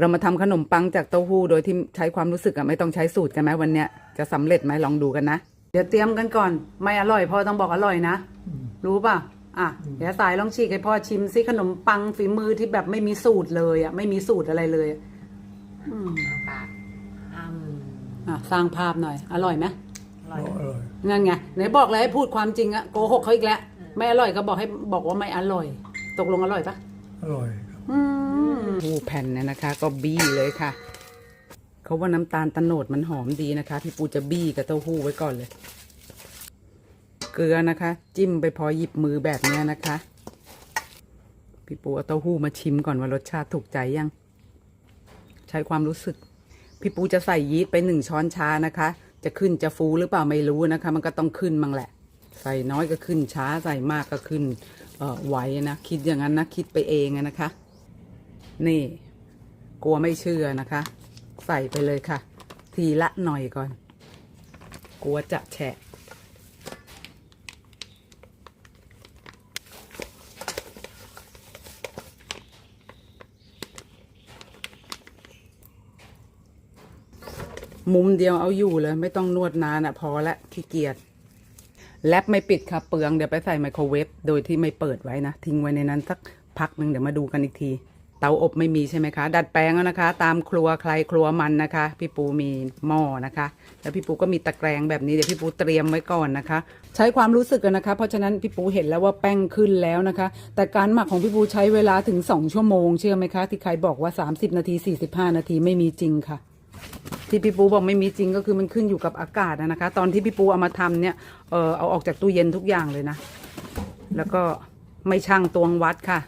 เรามาทำขนมปังจากเต้าหู้โดยที่ใช้ความรู้สึกอะไม่ต้องใช้สูตรกันไหมวันเนี้ยจะสำเร็จไหมลองดูกันนะ เดี๋ยวเตรียมกันก่อน ไม่อร่อยพ่อต้องบอกอร่อยนะ รู้ป่ะ อะ เดี๋ยวสายลองฉีกให้พ่อชิมซิขนมปังฝีมือที่แบบไม่มีสูตรเลยอะไม่มีสูตรอะไรเลยอะอืมปากอืมอะสร้างภาพหน่อย อร่อยไหมอร่อยอร่อยนั่นไงไหนบอกเลยให้พูดความจริงอะโกหกเขาอีกแล้วไม่อร่อยก็บอกให้บอกว่าไม่อร่อย ตกลงอร่อยปะอร่อยครับอืม ผู้แผ่นเนี่ยนะคะ ก็บี้เลยค่ะ เขาว่าน้ำตาลตะโนดมันหอมดีนะคะ พี่ปูจะบี้กับเต้าหู้ไว้ก่อนเลย เกลือนะคะ จิ้มไปพอหยิบมือแบบเนี้ยนะคะ พี่ปูเอาเต้าหู้มาชิมก่อนว่ารสชาติถูกใจยัง ใช้ความรู้สึก พี่ปูจะใส่ยีสต์ไปหนึ่งช้อนชานะคะ จะขึ้นจะฟูหรือเปล่าไม่รู้นะคะ มันก็ต้องขึ้นมั้งแหละ ใส่น้อยก็ขึ้นช้าใส่มากก็ขึ้นไหวนะ คิดอย่างนั้นนะ คิดไปเองนะคะ นี่ กลัวไม่เชื่อนะคะ ใส่ไปเลยค่ะ ทีละหน่อยก่อน กลัวจะแฉะมุมเดียวเอาอยู่เลยไม่ต้องนวดนานอะพอละขี้เกียจแลปไม่ปิดค่ะเปลืองเดี๋ยวไปใส่ไมโครเวฟโดยที่ไม่เปิดไว้นะ ทิ้งไว้ในนั้นสักพักหนึ่งเดี๋ยวมาดูกันอีกที เตาอบไม่มีใช่ไหมคะ ดัดแปลงแล้วนะคะ ตามครัวใครครัวมันนะคะ พี่ปูมีหม้อนะคะ แล้วพี่ปูก็มีตะแกรงแบบนี้เดี๋ยวพี่ปูเตรียมไว้ก่อนนะคะ ใช้ความรู้สึกกันนะคะ เพราะฉะนั้นพี่ปูเห็นแล้วว่าแป้งขึ้นแล้วนะคะ แต่การหมักของพี่ปูใช้เวลาถึง 2 ชั่วโมงเชื่อไหมคะที่ใครบอกว่า 30 นาที 45 นาทีไม่มีจริงค่ะที่พี่ปูบอกไม่มีจริงก็คือมันขึ้นอยู่กับอากาศนะคะ ตอนที่พี่ปูเอามาทำเนี่ยเออเอาออกจากตู้เย็นทุกอย่างเลยนะ แล้วก็ไม่ช่างตวงวัดค่ะ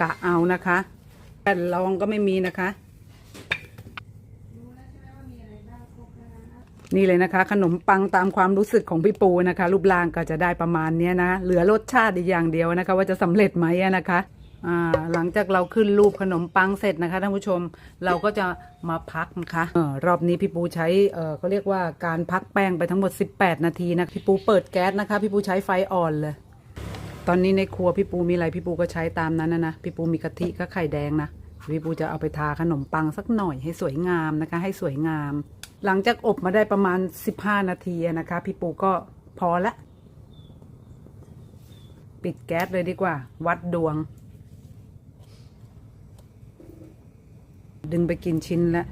กะเอานะคะ แผ่นรองก็ไม่มีนะคะ นี่เลยนะคะ ขนมปังตามความรู้สึกของพี่ปูนะคะ รูปร่างก็จะได้ประมาณนี้นะ เหลือรสชาติอีกอย่างเดียวนะคะ ว่าจะสำเร็จไหมนะคะหลังจากเราขึ้นรูปขนมปังเสร็จนะคะท่านผู้ชมเราก็จะมาพักนะคะออรอบนี้พี่ปูใช้เออเขาเรียกว่าการพักแป้งไปทั้งหมด 18 นาทีนะพี่ปูเปิดแก๊สนะคะ พี่ปูใช้ไฟอ่อนเลย ตอนนี้ในครัวพี่ปูมีอะไรพี่ปูก็ใช้ตามนั้นนะนะพี่ปูมีกะทิก็ไข่แดงนะพี่ปูจะเอาไปทาขนมปังสักหน่อยให้สวยงามนะคะ ให้สวยงาม หลังจากอบมาได้ประมาณ 15 นาทีนะคะ พี่ปูก็พอละ ปิดแก๊สเลยดีกว่า วัดดวง ดึงไปกินชิ้นล้ว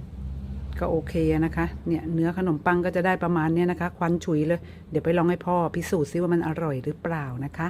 ก็โอเคนะคะ เนี่ยเนื้อขนมปังก็จะได้ประมาณเนี้ยนะคะ ควันฉุยเลย เดี๋ยวไปลองให้พ่อพิสูจน์ซิว่ามันอร่อยหรือเปล่านะคะ